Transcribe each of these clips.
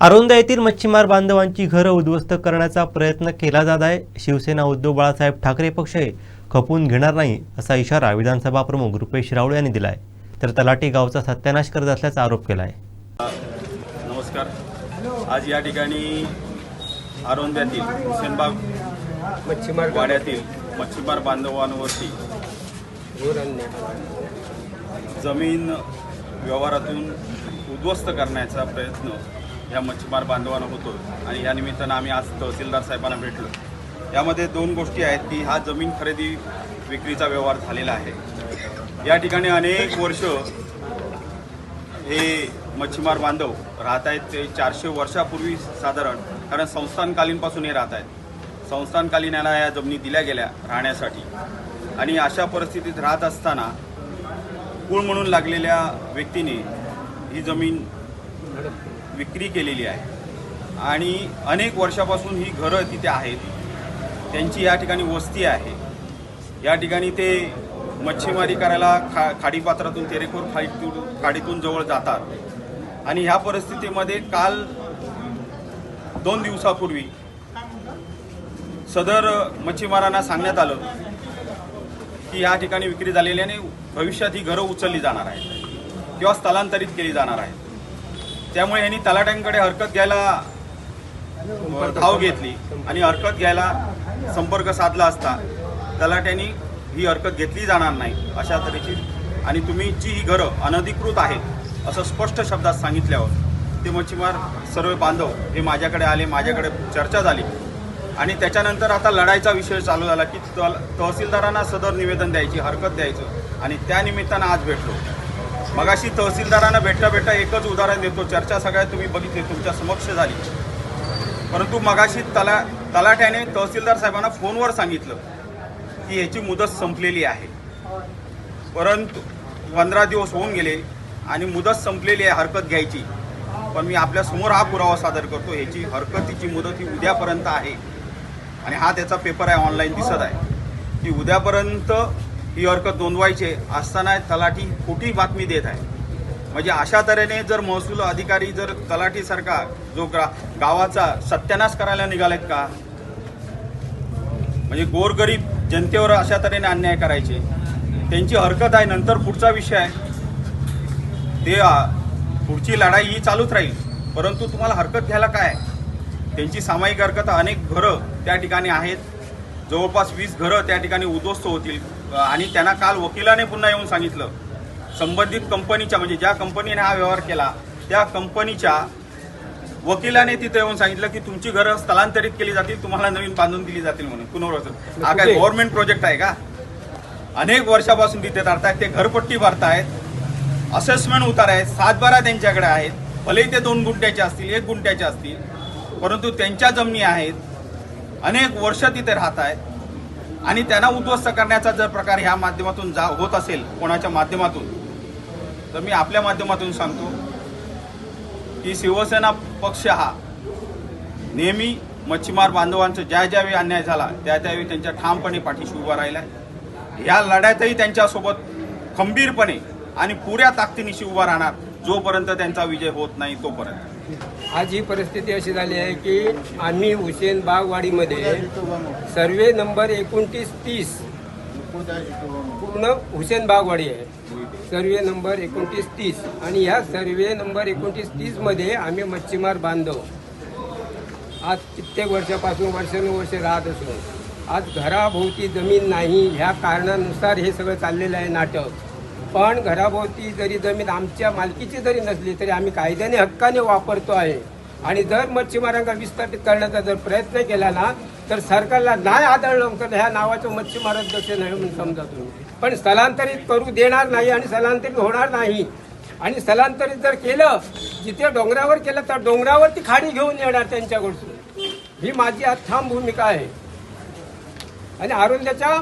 अरोंदा येथील मच्छीमार बांधवांची घरं उद्ध्वस्त करण्याचा प्रयत्न केला जात आहे. शिवसेना उद्धव बाळासाहेब ठाकरे पक्ष हे खपून घेणार नाही असा इशारा विधानसभा प्रमुख रुपेश राऊळ यांनी दिला आहे तर तलाठी गावचा सत्यानाश करत असल्याचा आरोप केला आहे नमस्कार. आज या ठिकाणी आरोंद्यातील हुसेनबाग मच्छीमार वाड्यातील मच्छीमार बांधवांवरती जमीन व्यवहारातून उद्ध्वस्त करण्याचा प्रयत्न ह्या मच्छीमार बांधवांना होतो आणि या निमित्तानं आम्ही आज तहसीलदार साहेबांना भेटलो. यामध्ये दोन गोष्टी आहेत की हा जमीन खरेदी विक्रीचा व्यवहार झालेला आहे. या ठिकाणी अनेक वर्ष हे मच्छीमार बांधव राहत आहेत. ते चारशे वर्षापूर्वी साधारण कारण संस्थानकालीनपासून हे राहत आहेत. संस्थानकालीन यांना या जमिनी दिल्या गेल्या राहण्यासाठी. आणि अशा परिस्थितीत राहत असताना कुळ म्हणून लागलेल्या व्यक्तीने ही जमीन विक्री केलेली आहे. आणि अनेक वर्षापासून ही घरं तिथे आहेत. त्यांची या ठिकाणी वस्ती आहे. या ठिकाणी ते मच्छीमारी करायला खा खाडीपात्रातून तेरेखोर खाडीतून खाडीतून जवळ जातात. आणि ह्या परिस्थितीमध्ये काल दोन दिवसापूर्वी सदर मच्छीमारांना सांगण्यात आलं की या ठिकाणी विक्री झालेली आणि भविष्यात ही घरं उचलली जाणार आहेत. किंवा स्थलांतरित केली जाणार आहेत. त्यामुळे यांनी तलाट्यांकडे हरकत घ्यायला धाव घेतली आणि हरकत घ्यायला संपर्क साधला असता तलाट्यांनी ही हरकत घेतली जाणार नाही अशा तऱ्हेची. आणि तुम्ही जी ही घरं अनधिकृत आहेत असं स्पष्ट शब्दात सांगितल्यावर ते मच्छीमार सर्व बांधव हे माझ्याकडे आले माझ्याकडे चर्चा झाली. आणि त्याच्यानंतर आता लढाईचा विषय चालू झाला की तहसीलदारांना सदर निवेदन द्यायची हरकत द्यायचं आणि त्या निमित्तानं आज भेटलो. मगाशी तहसीलदारांना भेटता भेटता एकच उदाहरण देतो. चर्चा सगळ्या तुम्ही बघितली तुमच्या समक्ष झाली. परंतु मगाशी तला तलाट्याने तहसीलदार साहेबांना फोनवर सांगितलं की याची मुदत संपलेली आहे. परंतु पंधरा दिवस होऊन गेले आणि मुदत संपलेली आहे हरकत घ्यायची. पण मी आपल्यासमोर हा पुरावा सादर करतो ह्याची हरकतीची मुदत ही उद्यापर्यंत आहे. आणि हा त्याचा पेपर आहे ऑनलाईन दिसत आहे. की उद्यापर्यंत ही हरकत नोंदवायचे असताना तलाठी खोटी बातमी देत आहे. म्हणजे अशा तऱ्हेने जर महसूल अधिकारी जर तलाठीसारखा जो ग्रा गावाचा सत्यानाश करायला निघालेत का? म्हणजे गोरगरीब जनतेवर अशा तऱ्हेने अन्याय करायचे. त्यांची हरकत आहे नंतर पुढचा विषय आहे. ते पुढची लढाई ही चालूच राहील. परंतु तुम्हाला हरकत घ्यायला काय? त्यांची सामायिक हरकत अनेक घरं त्या ठिकाणी आहेत. जवळपास वीस घरं त्या ठिकाणी उद्ध्वस्त होतील. आणि त्यांना काल वकिलाने पुन्हा येऊन सांगितलं संबंधित कंपनीच्या म्हणजे ज्या कंपनीने हा व्यवहार केला त्या कंपनीच्या वकिलाने तिथे येऊन सांगितलं की तुमची घरं स्थलांतरित केली जातील तुम्हाला नवीन बांधून दिली जातील म्हणून. पुनर्वसन. हा काय गव्हर्नमेंट प्रोजेक्ट आहे का? अनेक वर्षापासून तिथे राहतायत ते घरपट्टी भरतायत असेसमेंट उतार आहेत सातबारा त्यांच्याकडे आहेत. भलेही ते दोन गुंट्याचे असतील एक गुंट्याचे असतील परंतु त्यांच्या जमिनी आहेत. अनेक वर्ष तिथे राहत आहेत आणि त्यांना उद्ध्वस्त करण्याचा जर प्रकार ह्या माध्यमातून जा होत असेल कोणाच्या माध्यमातून तर मी आपल्या माध्यमातून सांगतो की शिवसेना पक्ष हा नेहमी मच्छीमार बांधवांचं ज्या ज्यावेळी अन्याय झाला त्या त्यावेळी त्यांच्या ठामपणे पाठीशी उभा राहिला या लढ्यातही त्यांच्यासोबत खंबीरपणे आणि पुऱ्या ताकदीनिशी उभा राहणार जोपर्यंत त्यांचा विजय होत नाही तोपर्यंत. आज ही परिस्थिती अशी झाली आहे की आम्ही हुसेन बागवाडीमध्ये सर्वे नंबर एकोणतीस तीस पूर्ण हुसेन बागवाडी आहे. सर्वे नंबर एकोणतीस तीस. आणि ह्या सर्वे नंबर एकोणतीस तीसमध्ये आम्ही मच्छीमार बांधव. आज कित्येक वर्षापासून वर्षानुवर्ष राहत असून आज घराभोवती जमीन नाही. ह्या कारणानुसार हे सगळं चाललेलं आहे नाटक. पण घराभोवती जरी जमीन आमच्या मालकीची जरी नसली तरी आम्ही कायद्याने हक्काने वापरतो आहे. आणि जर मच्छीमारांना विस्थापित करण्याचा जर प्रयत्न केला ना तर सरकारला नाही आदळलं तर ह्या नावाचं मच्छीमारच जसे नाही म्हणून समजा तुम्ही. पण स्थलांतरित करू देणार नाही आणि स्थलांतरित होणार नाही. आणि स्थलांतरित जर केलं जिथे डोंगरावर केलं तर डोंगरावरती खाडी घेऊन येणार त्यांच्याकडून. ही माझी आज ठाम भूमिका आहे. आणि आरोग्याच्या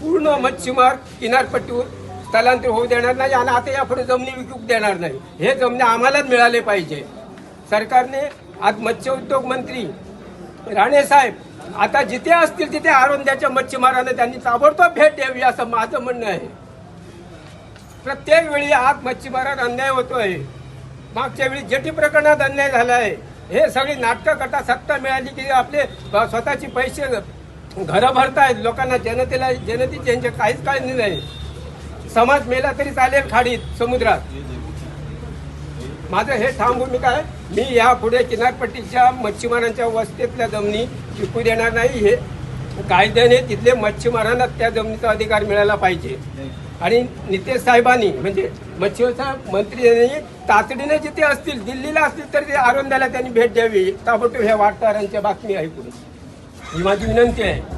पूर्ण मच्छीमार किनारपट्टीवर स्थलांतर होऊ देणार नाही आणि आता यापुढे जमिनी विकूक देणार नाही. हे जमिनी आम्हालाच मिळाले पाहिजे. सरकारने आज मत्स्य उद्योग मंत्री राणे साहेब आता जिथे असतील तिथे आरोंद्याच्या मच्छीमारांना त्यांनी ताबडतोब भेट द्यावी असं माझं म्हणणं आहे. प्रत्येक वेळी आज मच्छीमारात अन्याय होतोय. मागच्या वेळी जेटी प्रकरणात अन्याय झाला आहे. हे सगळी नाटकं कटा सत्ता मिळाली की आपले स्वतःचे पैसे घरं भरतायत. लोकांना जनतेला जनते त्यांच्या काहीच काळजी नाही. समाज मेला तरी चालेल खाडीत समुद्रात. माझं हे ठाम भूमिका आहे मी यापुढे किनारपट्टीच्या मच्छीमारांच्या वस्तीतल्या जमिनी विकू देणार नाही. हे कायद्याने तिथले मच्छीमारांना त्या जमिनीचा अधिकार मिळाला पाहिजे. आणि नितेश साहेबांनी म्हणजे मच्छीमार मंत्री तातडीने जिथे असतील दिल्लीला असतील तर ते आरोंद्याला त्यांनी भेट द्यावी. ताबडतोब ह्या वार्ताहरांच्या बातमी ऐकून. ही माझी विनंती आहे